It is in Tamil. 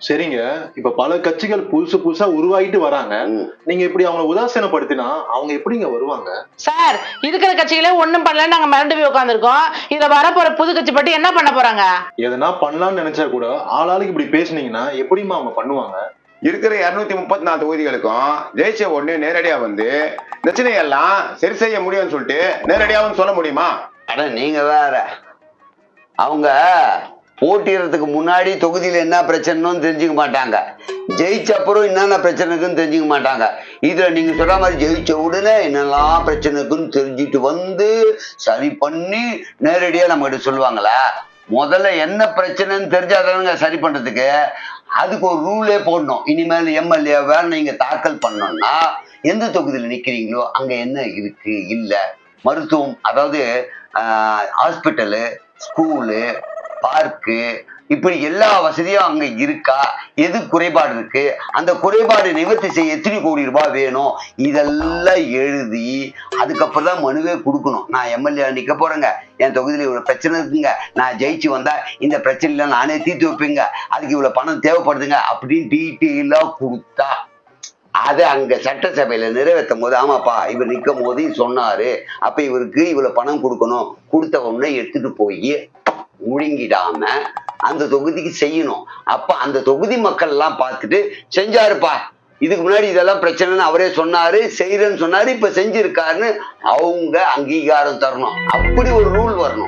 சரிங்க. இப்ப பல கட்சிகள் புதுசு புதுசா உருவாகிட்டு வராங்க. நீங்க இப்படி அவங்கள உதாசீனப்படுத்தினா அவங்க எப்படிங்க வருவாங்க? சார் இருக்கிற கட்சிகளே ஒண்ணும் பண்ணல நாங்க மிரண்டு போய் உட்காந்துருக்கோம் இதுல வரப்போற புது கட்சி பற்றி என்ன பண்ண போறாங்க? எதனா பண்ணலாம்னு நினைச்சா கூட ஆளாளுக்கு இப்படி பேசுனீங்கன்னா எப்படிம்மா அவங்க பண்ணுவாங்க? இருக்கிற இருநூத்தி முப்பத்தி நாலு தொகுதிகளுக்கும் ஜெயிச்ச உடனே நேரடியா வந்து பிரச்சனையெல்லாம் சரி செய்ய முடியும்னு சொல்லிட்டு நேரடியா வந்து சொல்ல முடியுமா? அட நீங்க வேற. அவங்க போட்டிடுறதுக்கு முன்னாடி தொகுதியில் என்ன பிரச்சனைன்னு தெரிஞ்சுக்க மாட்டாங்க. ஜெயிச்ச அப்புறம் என்னென்ன பிரச்சனை இருக்குன்னு தெரிஞ்சுக்க மாட்டாங்க. இதில் நீங்கள் சொல்கிற மாதிரி ஜெயிச்ச உடனே என்னெல்லாம் பிரச்சனை இருக்குன்னு தெரிஞ்சுட்டு வந்து சரி பண்ணி நேரடியாக நம்மகிட்ட சொல்லுவாங்களா? முதல்ல என்ன பிரச்சனைன்னு தெரிஞ்சாதானுங்க சரி பண்ணுறதுக்கு அதுக்கு ஒரு ரூலே போடணும். இனிமேல் எம்எல்ஏ வேற நீங்கள் தாக்கல் பண்ணோம்னா எந்த தொகுதியில் நிற்கிறீங்களோ அங்கே என்ன இருக்குது இல்லை. மருத்துவம் அதாவது ஹாஸ்பிட்டலு ஸ்கூலு பார்க்கு இப்படி எல்லா வசதியும் அங்க இருக்கா? எது குறைபாடு இருக்கு? அந்த குறைபாடு நிவர்த்தி செய்ய எத்தனை கோடி ரூபாய் வேணும்? இதெல்லாம் எழுதி அதுக்கப்புறம் தான் மனுவே கொடுக்கணும். நான் எம்எல்ஏ நிக்க போறேங்க. என் தொகுதியில் இவ்வளவு பிரச்சனை இருக்குங்க. நான் ஜெயிச்சு வந்தா இந்த பிரச்சனையில நானே தீர்த்து வைப்பேங்க. அதுக்கு இவ்வளவு பணம் தேவைப்படுதுங்க அப்படின்னு டீட்டெயிலா கொடுத்தா அது அங்க சட்டசபையில நிறைவேற்றும் போது ஆமாப்பா இவர் நிற்கும் போது சொன்னாரு. அப்ப இவருக்கு இவ்வளவு பணம் கொடுக்கணும். கொடுத்த உடனே எடுத்துட்டு போய் முழுங்கிடாம அந்த தொகுதிக்கு செய்யணும். அப்ப அந்த தொகுதி மக்கள் எல்லாம் பார்த்துட்டு செஞ்சாருப்பா இதுக்கு முன்னாடி இதெல்லாம் பிரச்சனைன்னு அவரே சொன்னாரு செய்யறேன்னு சொன்னாரு இப்ப செஞ்சிருக்காருன்னு அவங்க அங்கீகாரம் தரணும். அப்படி ஒரு ரூல் வரணும்.